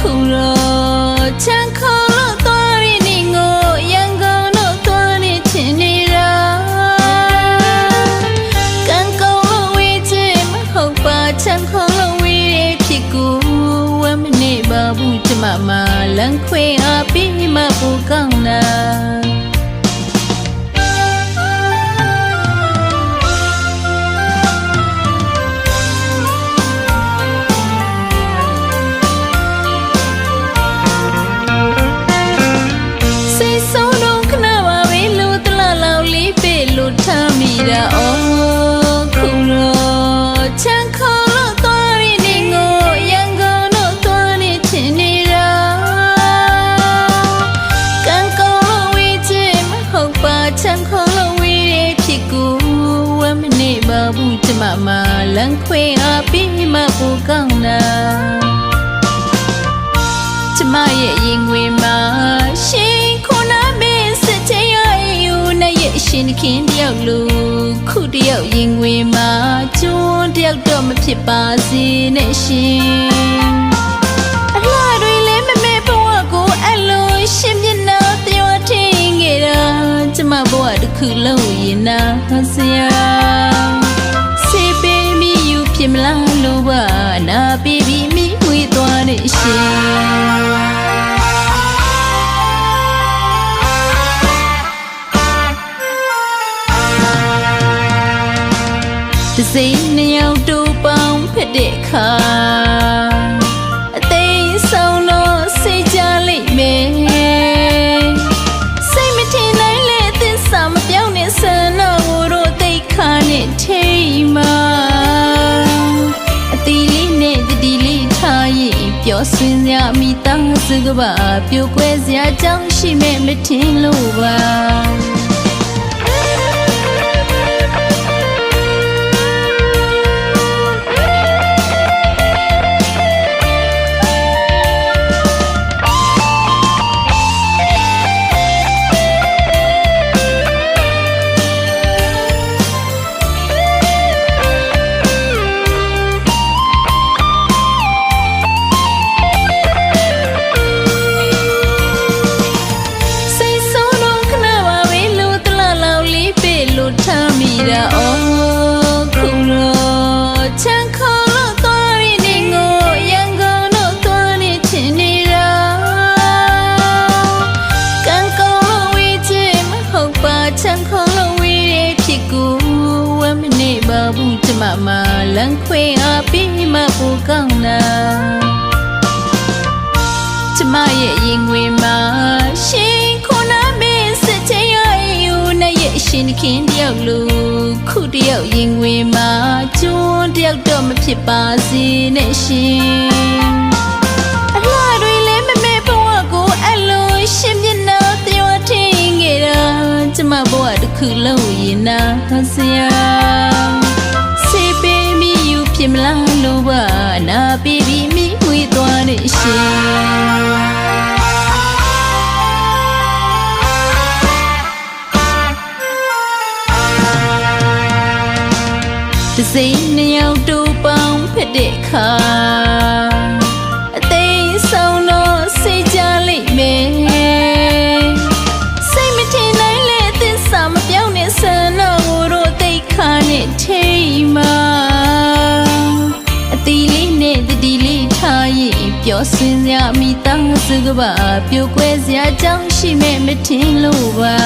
ခုတော့ချမ်းခေါ်လို့သွားရနေငိုရန်ကုန်တို့သွားနေချင်နေတာကံကောင်းလို့ဝေးချင်မဟုတ်ပါချမ်းခေါ်လို့ဝေးရဖြစ်ကိုဝမ်းမနေပါဘူးကျမမလမ်းခွေအပြီးမှပူကောင်းတာ ထားမိတာအော်ခုတော့ချမ်းခေါ်လို့သွားရနေငိုရန်ကုန်တော့သွားနေချင်နေတာကံကောင်းလို့ဝေးချင်မဟုတ်ပါချမ်းခေါ်လို့ဝေးရဲ့ဖြစ်ကိုဝမ်းမနေပါဘူးကျမမလမ်းခွေအားပြီးမှပူကောင်းတာကျမရဲ့ရင်ငွေမှာရှင် ရဲ့ရှင်ခင်တယောက်လူခုတယောက်ရင်ငွေမှာကျွန်းတယောက်တော့မဖြစ်ပါစေနဲ့ရှင် စိမ့်နှစ်ယောက်တူပေါင်းဖြစ်တဲ့အခါအသိဆုံးလို့စိတ်ကြလိမ့်မယ်စိတ်မထင်နိုင်လေသစ္စာမပြောင်းတဲ့ဆန္ဒကိုတော့သိခါနဲ့ထိတ်မှာအတီလေးနဲ့တတီလေးထားရင်ပျော်ဆွင်စရာမိသားစုကပါပြိုကွဲစရာကြောင်းရှိမဲ့မထင်လို့ပါ ကောင်းတာကျမရဲ့ရင်ငွေမှာရှင်ခုနမင်းစချင်ရယူနဲ့ရဲ့ရှင်ခင်တယောက်လူခုတယောက်ရင်ငွေမှာကျွန်းတယောက်တော့မဖြစ်ပါစေနဲ့ရှင်အလားတွေလည်းမမေ့ဘဝကိုအလိုရှင်မျက်နှာတယောထင်းခဲ့တာကျမဘဝတစ်ခုလုံးရင်နာဆရာစေပေးမိယူ တစိမ့်နှစ်ယောက်တူပေါင်းဖြစ်တဲ့အခါအသိဆုံးတော့စိတ်ကြလိမ့်မယ်စိတ်မထင်နိုင်လေသစ္စာမပြောင်းတဲ့ဆန္ဒကိုတော့သိခါနဲ့ထိတ်မှာ ရင်ပျော်ဆွင်စရာမိသားစုကပါပြိုကွဲစရာကြောင်းရှိမဲ့မထင်လို့ပါ